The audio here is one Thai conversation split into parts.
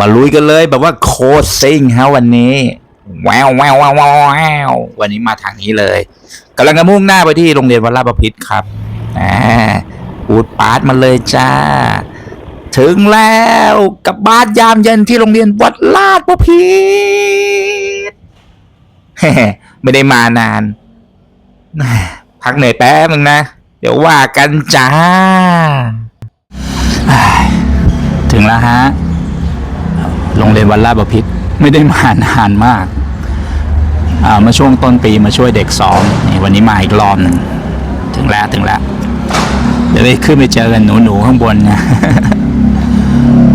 มาลุยกันเลยแบบว่าโคตรซิ่งฮะวันนี้แววแววแววแววแวววันนี้มาทางนี้เลยกำลังจะมุ่งหน้าไปที่โรงเรียนวัดลาดประพิษครับอ่าอูดปาดมาเลยจ้า ถึงแล้วกับบ้านยามเย็นที่โรงเรียนวัดลาดประพิษไม่ได้มานาน พักเหนื่อยแป๊บนึงนะ เดี๋ยวว่ากันจ้า ถึงแล้วฮะ โรงเรียนวัดลาดบพิษไม่ได้มานานมากาเมื่อช่วงต้นปีมาช่วยเด็กซ้อมนี่วันนี้มาอีกรอบหนึ่งถึงแล้วถึงแล้วเดี๋ยวได้ขึ้นไปเจอกันหนูๆข้างบนนะ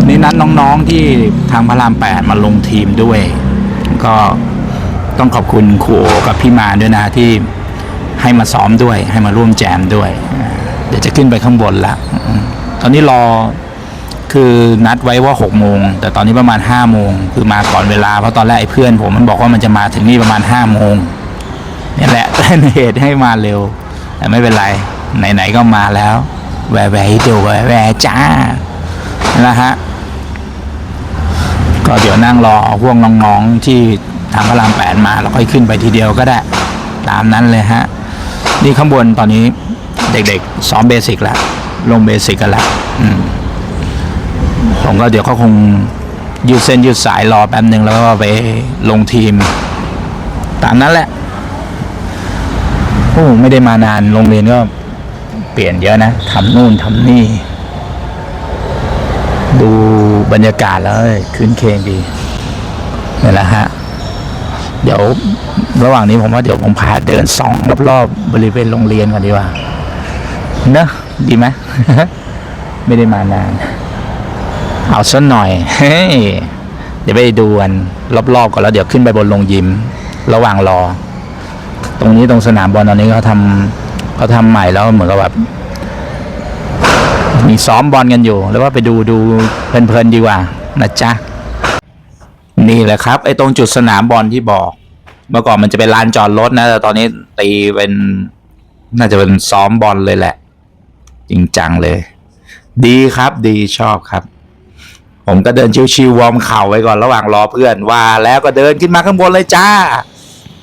นี่นัดน้องๆที่ทางพระรามแปดมาลงทีมด้วย ก็ต้องขอบคุณครูโอกับพี่มาด้วยนะที่ให้มาซ้อมด้วย ให้มาร่วมแจมด้วย เดี๋ยวจะขึ้นไปข้างบนละตอนนี้รอ คือนัดไว้ว่าหกโมงแต่ตอนนี้ประมาณห้าโมงคือมาก่อนเวลาเพราะตอนแรกไอ้เพื่อนผมมันบอกว่ามันจะมาถึงนี่ประมาณห้าโมงนี่แหละเป็นเหตุให้มาเร็ว แต่ไม่เป็นไร ไหนๆก็มาแล้วแวะแวะให้ดูแวะแวะจ้านะฮะก็เดี๋ยวนั่งรอพวกน้องๆที่ทางพระรามแปดมาแล้วค่อยขึ้นไปทีเดียวก็ได้ ตามนั้นเลยฮะ นี่ข้างบนตอนนี้เด็กๆซ้อมเบสิกแล้วลงเบสิกกันแล้วอืม ผมก็เดี๋ยวเขาคงยืดเส้นยืดสายรอแป๊บหนึ่งแล้วก็ไปลงทีม ตามนั้นแหละโอ้ไม่ได้มานานโรงเรียนก็เปลี่ยนเยอะนะทำนู่นทำนี่ ดูบรรยากาศแล้วคืนเคงดีนี่แหละฮะ เดี๋ยวระหว่างนี้ผมว่าเดี๋ยวผมพาเดินส่องรอบๆบริเวณโรงเรียนก่อนดีกว่าเนอะดีไหมไม่ได้มานาน เอาสักหน่อย เฮ้ย เดี๋ยวไปดูกันรอบๆก่อนแล้วเดี๋ยวขึ้นไปบนโรงยิม ระหว่างรอ ตรงนี้ตรงสนามบอลตอนนี้เขาทำเขาทำใหม่แล้วเหมือนกับแบบมีซ้อมบอลกันอยู่ แล้วว่าไปดูดูเพลินๆดีกว่านะจ๊ะ นี่แหละครับ ไอ้ตรงจุดสนามบอลที่บอก เมื่อก่อนมันจะเป็นลานจอดรถนะ แต่ตอนนี้ตีเป็น น่าจะเป็นซ้อมบอลเลยแหละ จริงจังเลย ดีครับดีชอบครับ ผมก็เดินชิวๆวอร์มเข่าไว้ก่อนระหว่างรอเพื่อนว่า แล้วก็เดินขึ้นมาข้างบนเลยจ้า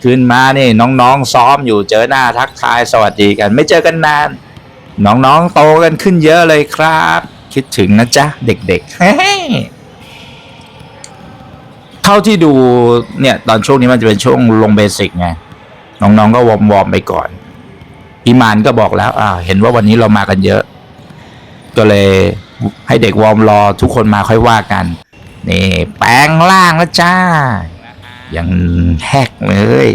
ขึ้นมานี่น้องๆซ้อมอยู่เจอหน้าทักทายสวัสดีกัน ไม่เจอกันนาน น้องๆโตกันขึ้นเยอะเลยครับ คิดถึงนะจ๊ะ เด็กๆเท่าที่ดูเนี่ยตอนช่วงนี้มันจะเป็นช่วงลงเบสิกไงน้องๆก็วอร์มๆไปก่อนพี่มานก็บอกแล้ว อ่า เห็นว่าวันนี้เรามากันเยอะ ก็เลย ให้เด็กวอร์มรอทุกคนมาค่อยว่ากัน นี่แปลงล่างแล้วจ้า ยังแฮกเลย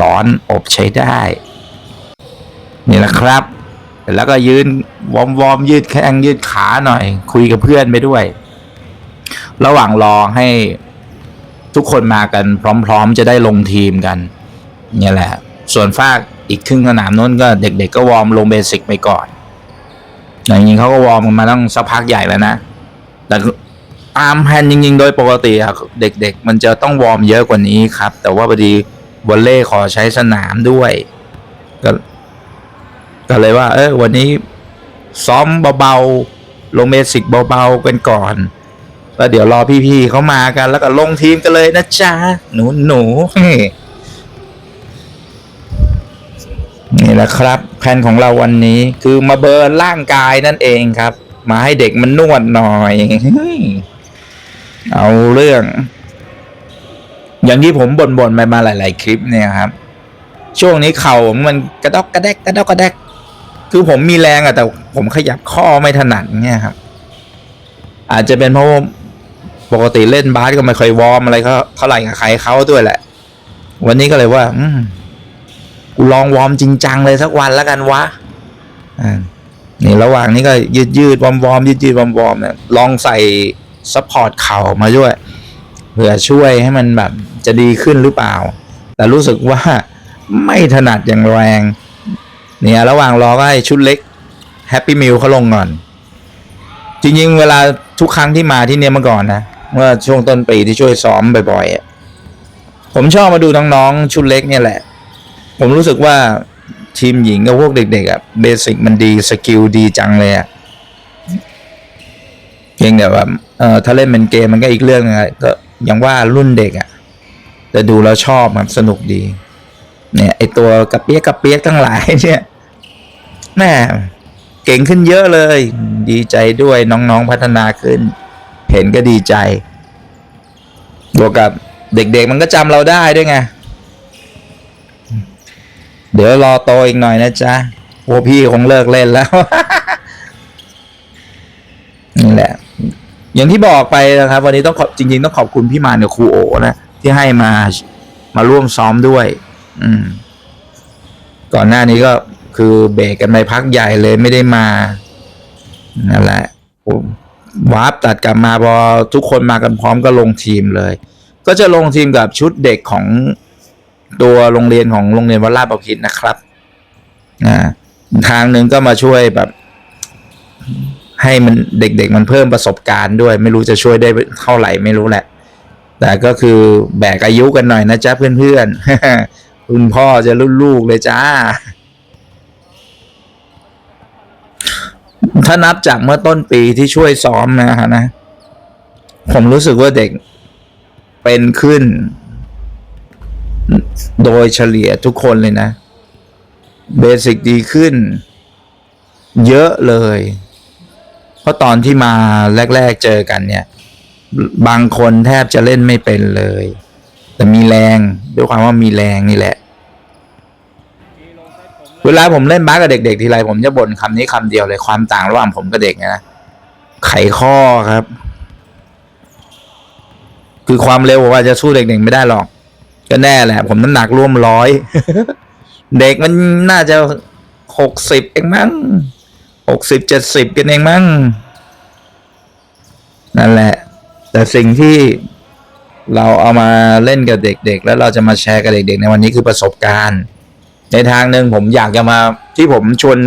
ร้อนอบใช้ได้ นี่แหละครับ แล้วก็ยืนวอร์มวอร์มยืดแข้งยืดขาหน่อย คุยกับเพื่อนไปด้วย ระหว่างรอให้ทุกคนมากันพร้อมๆ จะได้ลงทีมกันนี่แหละ ส่วนฝากอีกครึ่งสนามนู้นก็เด็กๆก็วอร์มลงเบสิกไปก่อน จริงๆเขาก็วอร์มกันมาตั้งสักพักใหญ่แล้วนะ แต่ตามแผนจริงๆ โดยปกติอะเด็กๆ มันจะต้องวอร์มเยอะกว่านี้ครับ แต่ว่าพอดีวอลเล่ขอใช้สนามด้วยก็ก็เลยว่า เออวันนี้ซ้อมเบาๆ ลงเบสิกเบาๆ กันก่อน แล้วเดี๋ยวรอพี่ๆเขามากัน แล้วก็ลงทีมกันเลยนะจ๊ะ หนูหนูนี่แหละครับ แผนของเราวันนี้ คือมาเบิร์นร่างกายนั่นเองครับ มาให้เด็กมันนวดหน่อย เอาเรื่อง อย่างที่ผมบ่นๆไปมาหลาย ๆ คลิปเนี่ยครับ ช่วงนี้เข่ามันกระดอกกระแดกกระดอกกระแดก คือผมมีแรงอะแต่ผมขยับข้อไม่ถนัดเนี่ยครับ อาจจะเป็นเพราะปกติเล่นบาสก็ไม่ค่อยวอร์มอะไรเขาเท่าไหร่กับใครเขาด้วยแหละ วันนี้ก็เลยว่า อืม กูลองวอร์มจริงจังเลยสักวันแล้วกันวะอ่านี่ระหว่างนี้ก็ยืดยืดวอร์มวอร์มยืดยืดวอร์มวอร์มเนี่ยลองใส่ซัพพอร์ตเข่ามาด้วยเผื่อช่วยให้มันแบบจะดีขึ้นหรือเปล่า แต่รู้สึกว่าไม่ถนัดอย่างแรง เนี่ยระหว่างรอก็ให้ชุดเล็กแฮปปี้มิลเขาลงก่อน จริงๆ เวลาทุกครั้งที่มาที่เนี่ยเมื่อก่อนนะเมื่อช่วงต้นปีที่ช่วยซ้อมบ่อยๆ ผมชอบมาดูน้องๆ ชุดเล็กเนี่ยแหละ ผมรู้สึกว่าทีมหญิงกับพวกเด็กๆอะเบสิกมันดีสกิลดีจังเลยอะเพียงแต่ว่าเออถ้าเล่นเป็นเกมมันก็อีกเรื่องนึงอะก็ย่างว่ารุ่นเด็กอะแต่ดูแล้วชอบมันสนุกดี เนี่ย ไอตัวกระเปียกกระเปียกทั้งหลายเนี่ยแม่เก่งขึ้นเยอะเลย ดีใจด้วยน้องๆพัฒนาขึ้น เห็นก็ดีใจ บวกกับเด็กๆมันก็จำเราได้ด้วยไง เดี๋ยวรอโตอีกหน่อยนะจ๊ะโอ้พี่คงเลิกเล่นแล้วนี่แหละ อย่างที่บอกไปนะครับ วันนี้ต้องขอบจริง ๆ ต้องขอบคุณพี่มานกับครูโอนะที่ให้มามาร่วมซ้อมด้วย อืม ก่อนหน้านี้ก็คือเบรกกันไปพักใหญ่เลยไม่ได้มานั่นแหละผมวาร์ปตัดกลับมาพอทุกคนมากันพร้อมก็ลงทีมเลย ก็จะลงทีมกับชุดเด็กของ ตัวโรงเรียนของโรงเรียนวัดลาดประพิตนะครับอ่าทางหนึ่งก็มาช่วยแบบ ให้มันเด็กๆมันเพิ่มประสบการณ์ด้วย ไม่รู้จะช่วยได้เท่าไหร่ไม่รู้แหละ แต่ก็คือแบกอายุกันหน่อยนะจ๊ะเพื่อนๆคุณพ่อจะรุ่นลูกเลยจ้า ถ้านับจากเมื่อต้นปีที่ช่วยซ้อมนะฮะนะ ผมรู้สึกว่าเด็กเป็นขึ้น โดยเฉลี่ยทุกคนเลยนะเบสิกดีขึ้น เยอะเลย เพราะตอนที่มาแรก ๆเจอกันเนี่ย บางคนแทบจะเล่นไม่เป็นเลย แต่มีแรงด้วยความว่ามีแรงนี่แหละ เวลาผมเล่นบาสกับเด็ก ๆ ทีไรผมจะบ่นคำนี้คำเดียวเลยความต่างระหว่างผมกับเด็กนะไขข้อครับ คือความเร็วผมว่าจะสู้เด็กๆไม่ได้หรอก ก็แน่แหละ ผมน้ำหนักร่วมร้อย เด็กมันน่าจะหกสิบเองมั้งหกสิบเจ็ดสิบกันเองมั้งนั่นแหละ แต่สิ่งที่เราเอามาเล่นกับเด็ก ๆ แล้วเราจะมาแชร์กับเด็ก ๆ ในวันนี้คือประสบการณ์ ในทางหนึ่งผมอยากจะมาที่ผมชวน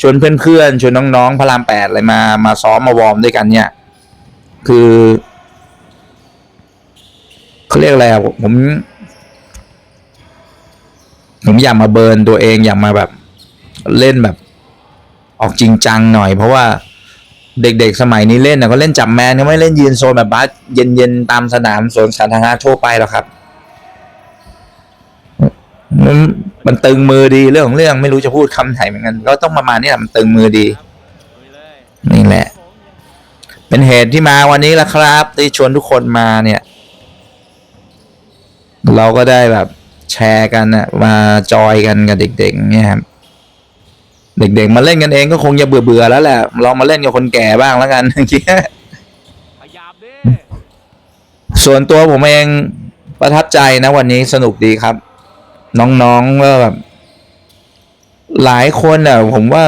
ชวนเพื่อนๆชวนน้องๆพระรามแปดอะไรมามาซ้อมมาวอร์มด้วยกันเนี่ย คือเขาเรียกอะไรอะผม ผมอยากมาเบิร์นตัวเองอยากมาแบบเล่นแบบ ออกจริงจังหน่อย เพราะว่าเด็กๆสมัยนี้เล่นนะก็เล่นจับแมนเขาไม่เล่นยืนโซนแบบบาสเย็นๆตามสนามสวนสาธารณะทั่วไปหรอกครับมันมันตึงมือดีเรื่องของเรื่องไม่รู้จะพูดคำไหนเหมือนกัน ก็ต้องประมาณนี้แหละมันตึงมือดี นี่แหละ เป็นเหตุที่มาวันนี้ละครับที่ชวนทุกคนมาเนี่ย เราก็ได้แบบ แชร์กันนะมาจอยกันกับเด็กๆเนี่ยครับเด็กๆมาเล่นกันเองก็คงจะเบื่อเบื่อๆแล้วแหละเรามาเล่นกับคนแก่บ้างแล้วกันเมื่อกี้ส่วนตัวผมเองประทับใจนะวันนี้สนุกดีครับ น้องๆก็แบบหลายคนอะผมว่า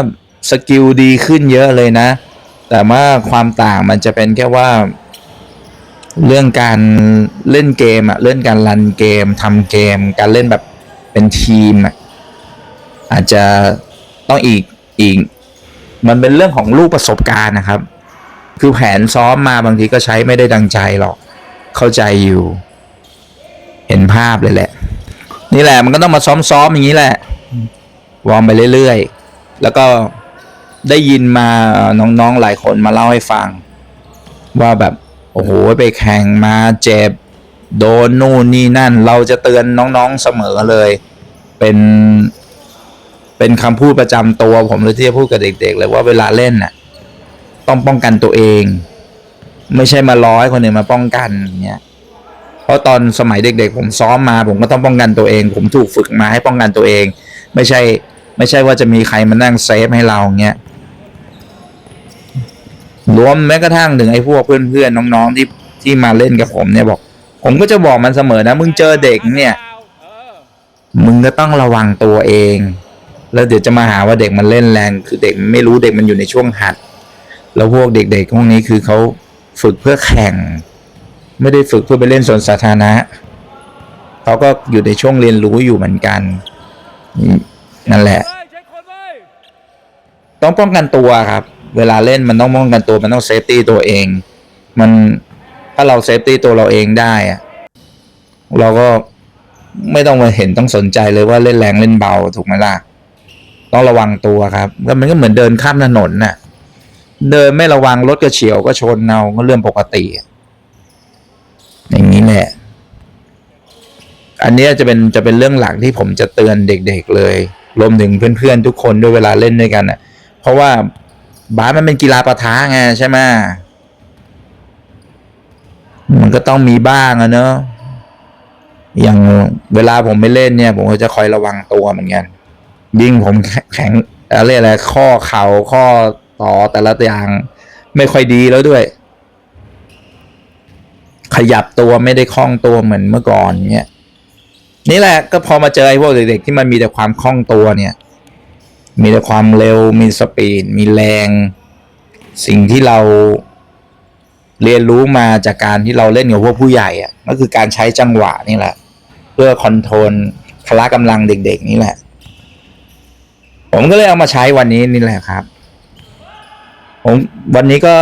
สกิลดีขึ้นเยอะเลยนะ แต่ว่าความต่างมันจะเป็นแค่ว่า เรื่องการเล่นเกมอะเรื่องการรันเกมทำเกม การเล่นแบบเป็นทีมอะอาจจะต้องอีกอีก มันเป็นเรื่องของลูกประสบการณ์นะครับ คือแผนซ้อมมาบางทีก็ใช้ไม่ได้ดังใจหรอก เข้าใจอยู่ เห็นภาพเลยแหละ นี่แหละมันก็ต้องมาซ้อมๆอย่างนี้แหละ วอร์มไปเรื่อยๆ แล้วก็ได้ยินมาน้องๆหลายคนมาเล่าให้ฟัง ว่าแบบ โอ้โห ไปแข่งมาเจ็บ โดนนู่นนี่นั่น เราจะเตือนน้องๆเสมอเลย เป็นเป็นคำพูดประจำตัวผมเลยที่จะพูดกับเด็ก ๆ เลยว่าเวลาเล่นน่ะ ต้องป้องกันตัวเอง ไม่ใช่มาร้อยคนอื่นมาป้องกันอย่างเงี้ยเพราะตอนสมัยเด็ก ๆ ผมซ้อมมาผมก็ต้องป้องกันตัวเอง ผมถูกฝึกมาให้ป้องกันตัวเอง ไม่ใช่ ไม่ใช่ว่าจะมีใครมานั่งเซฟให้เราเงี้ย รวมแม้กระทั่งถึงไอ้พวกเพื่อนๆน้องๆที่ที่มาเล่นกับผมเนี่ยบอก ผมก็จะบอกมันเสมอนะ มึงเจอเด็กเนี่ย มึงก็ต้องระวังตัวเอง แล้วเดี๋ยวจะมาหาว่าเด็กมันเล่นแรง คือเด็กไม่รู้เด็กมันอยู่ในช่วงหัด แล้วพวกเด็กๆพวกนี้คือเขาฝึกเพื่อแข่ง ไม่ได้ฝึกเพื่อไปเล่นสวนสาธารณะเขาก็อยู่ในช่วงเรียนรู้อยู่เหมือนกัน นั่นแหละ ต้องป้องกันตัวครับ เวลาเล่นมันต้องป้องกันตัวมันต้องเซฟตี้ตัวเอง มันถ้าเราเซฟตี้ตัวเราเองได้อะเราก็ไม่ต้องมาเห็นต้องสนใจเลยว่าเล่นแรงเล่นเบาถูกไหมล่ะต้องระวังตัวครับแล้วมันก็เหมือนเดินข้ามถนนน่ะ เดินไม่ระวังรถก็เฉียวก็ชนเอาก็เรื่องปกติ อย่างนี้แหละอันนี้จะเป็นจะเป็นเรื่องหลักที่ผมจะเตือนเด็กๆเลย รวมถึงเพื่อนๆทุกคนด้วยเวลาเล่นด้วยกันอะเพราะว่า บาสมันเป็นกีฬาประทะไงใช่ไหมมันก็ต้องมีบ้างอะเนอะอย่างเวลาผมไม่เล่นเนี่ย ผมก็จะคอยระวังตัวเหมือนกันยิ่งผมแข็งอะไรอะไรข้อเข่าข้อต่อแต่ละอย่างไม่ค่อยดีแล้วด้วย ขยับตัวไม่ได้คล่องตัวเหมือนเมื่อก่อนเนี่ยนี่แหละก็พอมาเจอไอ้พวกเด็กๆที่มันมีแต่ความคล่องตัวเนี่ย มีแต่ความเร็ว มีสปีด มีแรง สิ่งที่เราเรียนรู้มาจากการที่เราเล่นกับพวกผู้ใหญ่อะก็คือการใช้จังหวะนี่แหละ เพื่อคอนโทรลพละกำลังเด็ก ๆ นี่แหละ ผมก็เลยเอามาใช้วันนี้นี่แหละครับ ผมวันนี้ก็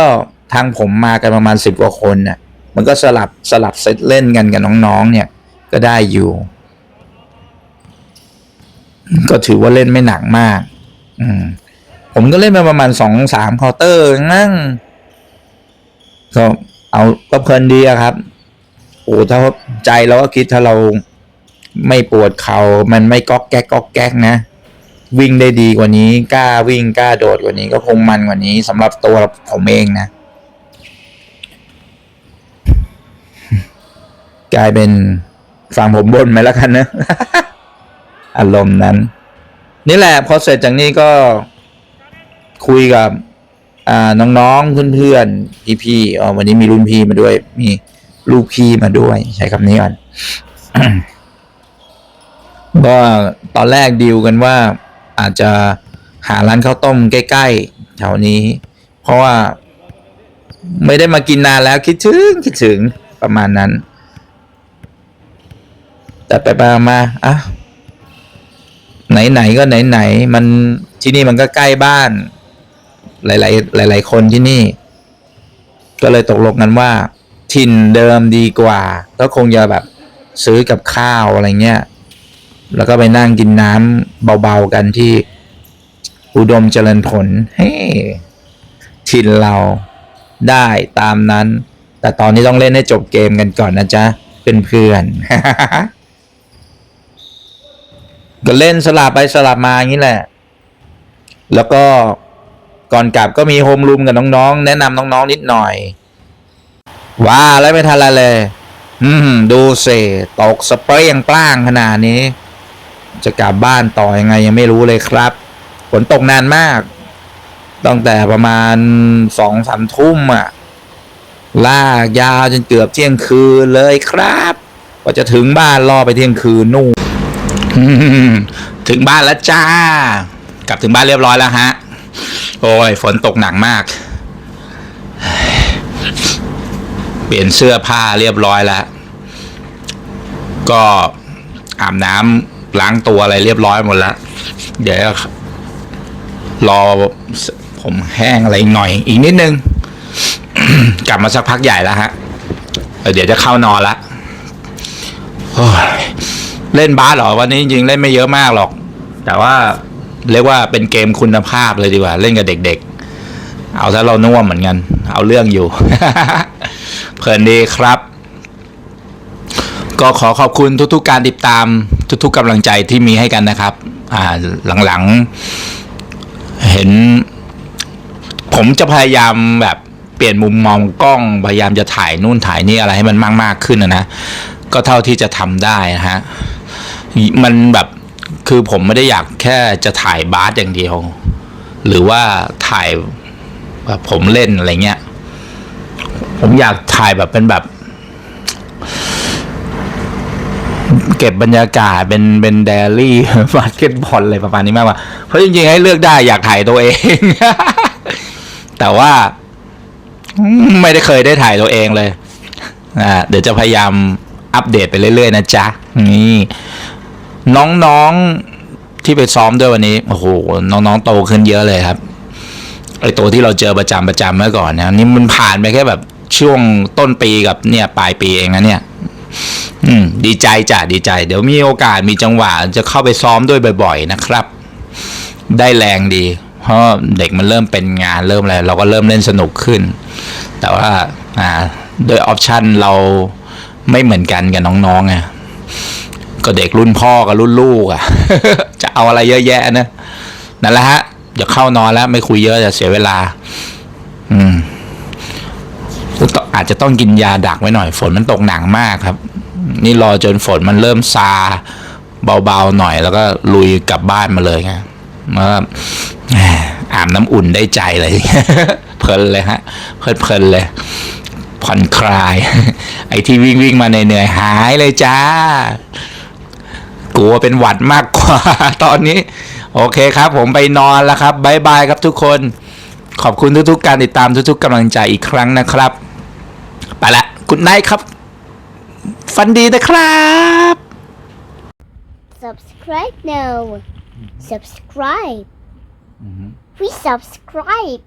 ทางผมมากันประมาณสิบกว่าคนน่ะ มันก็สลับสลับเซตเล่นกันกับน้องๆ เนี่ย ก็ได้อยู่ ก็ถือว่าเล่นไม่หนักมาก อืมผมก็เล่นมาประมาณสองสามเคาน์เตอร์นั่งก็เอาก็เพลินดีอะครับโอ้ถ้าใจเราก็คิดถ้าเราไม่ปวดเขา่ามันไม่ก๊อกแก๊กก๊อกแก๊กนะ วิ่งได้ดีกว่านี้กล้าวิ่งกล้าโดดกว่านี้ก็คงมันกว่านี้สำหรับตัวผมเองนะ กลายเป็นฟังผมบ่นไหมแล้วกันนะ อารมณ์นั้น นี่แหละพอเสร็จจากนี้ก็คุยกับ อ่าน้องๆเพื่อนๆพี่ๆอ๋อวันนี้มีรุ่นพี่มาด้วย มีลูกพี่มาด้วย ใช้คำนี้ก่อนก็ตอนแรกดีลกันว่าอาจจะหาร้านข้าวต้มใกล้ๆแถวนี้ เพราะว่าไม่ได้มากินนานแล้วคิดถึงคิดถึงประมาณนั้น แต่ไปมาอะ ไหนๆก็ไหนๆมันที่นี่มันก็ใกล้บ้าน หลายๆหลาย ๆ คนที่นี่ ก็เลยตกลงกันว่า ถิ่นเดิมดีกว่า ก็คงจะแบบซื้อกับข้าวอะไรเงี้ยแล้วก็ไปนั่งกินน้ำเบาๆกันที่อุดมเจริญผลเฮ้ถิ่นเราได้ตามนั้น แต่ตอนนี้ต้องเล่นให้จบเกมกันก่อนนะจ๊ะเป็นเพื่อนๆ ก็เล่นสลับไปสลับมาอย่างนี้แหละ แล้วก็ก่อนกลับก็มีโฮมรูมกับน้องๆ แนะนำน้องๆ นิดหน่อยว้าแล้วไม่ทันอะไรเลย อืม ดูเสตกสเปรย์ยังปล้างขนาดนี้ จะกลับบ้านต่อยังไงยังไม่รู้เลยครับ ฝนตกนานมาก ตั้งแต่ประมาณสองสามทุ่มอะลากยาวจนเกือบเที่ยงคืนเลยครับกว่าจะถึงบ้านรอไปเที่ยงคืนนู่น ถึงบ้านแล้วจ้า กลับถึงบ้านเรียบร้อยแล้วฮะ โอ้ย ฝนตกหนักมาก เปลี่ยนเสื้อผ้าเรียบร้อยแล้ว ก็อาบน้ำล้างตัวอะไรเรียบร้อยหมดแล้ว เดี๋ยวรอผมแห้งอะไรหน่อย อีกนิดนึง กลับมาสักพักใหญ่แล้วฮะ เดี๋ยวจะเข้านอนละ เล่นบาสเหรอวันนี้จริงๆเล่นไม่เยอะมากหรอก แต่ว่าเรียกว่าเป็นเกมคุณภาพเลยดีกว่า เล่นกับเด็กๆ เอาซะเราน่วมเหมือนกัน เอาเรื่องอยู่ เพลินดีครับ ก็ขอขอบคุณทุกๆการติดตามทุกๆกำลังใจที่มีให้กันนะครับ อ่าหลังๆ เห็น ผมจะพยายามแบบเปลี่ยนมุมมองกล้องพยายามจะถ่ายนู่นถ่ายนี่อะไรให้มันมาก ๆ ขึ้นนะนะก็เท่าที่จะทำได้นะฮะ มันแบบคือผมไม่ได้อยากแค่จะถ่ายบาสอย่างเดียว หรือว่าถ่ายแบบผมเล่นอะไรเงี้ย ผมอยากถ่ายแบบเป็นแบบ เก็บบรรยากาศเป็นเป็นไดอารี่บาสเกตบอลอะไรประมาณนี้มากกว่าเพราะจริงๆให้เลือกได้อยากถ่ายตัวเอง แต่ว่าไม่ได้เคยได้ถ่ายตัวเองเลยอ่าเดี๋ยวจะพยายามอัปเดตไปเรื่อยๆนะจ๊ะนี่ น้องๆที่ไปซ้อมด้วยวันนี้โอ้โหน้องๆโตขึ้นเยอะเลยครับไอตัวที่เราเจอประจำประจำเมื่อก่อนนะนี่มันผ่านไปแค่แบบช่วงต้นปีกับเนี่ยปลายปีเองนะเนี่ย อืม ดีใจจ้ะดีใจ เดี๋ยวมีโอกาสมีจังหวะจะเข้าไปซ้อมด้วยบ่อย ๆ นะครับ ได้แรงดี เพราะเด็กมันเริ่มเป็นงานเริ่มอะไรเราก็เริ่มเล่นสนุกขึ้น แต่ว่า อ่า โดยออปชันเราไม่เหมือนกันกับน้องๆไง ก็เด็กรุ่นพ่อกับรุ่นลูกอะจะเอาอะไรเยอะแยะนะนั่นแหละฮะเดี๋ยวเข้านอนแล้วไม่คุยเยอะจะเสียเวลา อืมอาจจะต้องกินยาดักไว้หน่อย ฝนมันตกหนักมากครับ นี่รอจนฝนมันเริ่มซา เบาๆหน่อยแล้วก็ลุยกลับบ้านมาเลยไงแล้วอาบน้ำอุ่นได้ใจเลยเพลินเลยฮะเพลินเพลินเลยผ่อนคลาย ไอ้ที่วิ่งวิ่งมาเหนื่อยหายเลยจ้า กลัวเป็นหวัดมากกว่าตอนนี้ โอเคครับ ผมไปนอนแล้วครับบายบายครับทุกคน ขอบคุณทุกๆการติดตามทุกๆกำลังใจอีกครั้งนะครับ ไปละกุดไนครับ ฟันดีนะครับ subscribe now subscribe we subscribe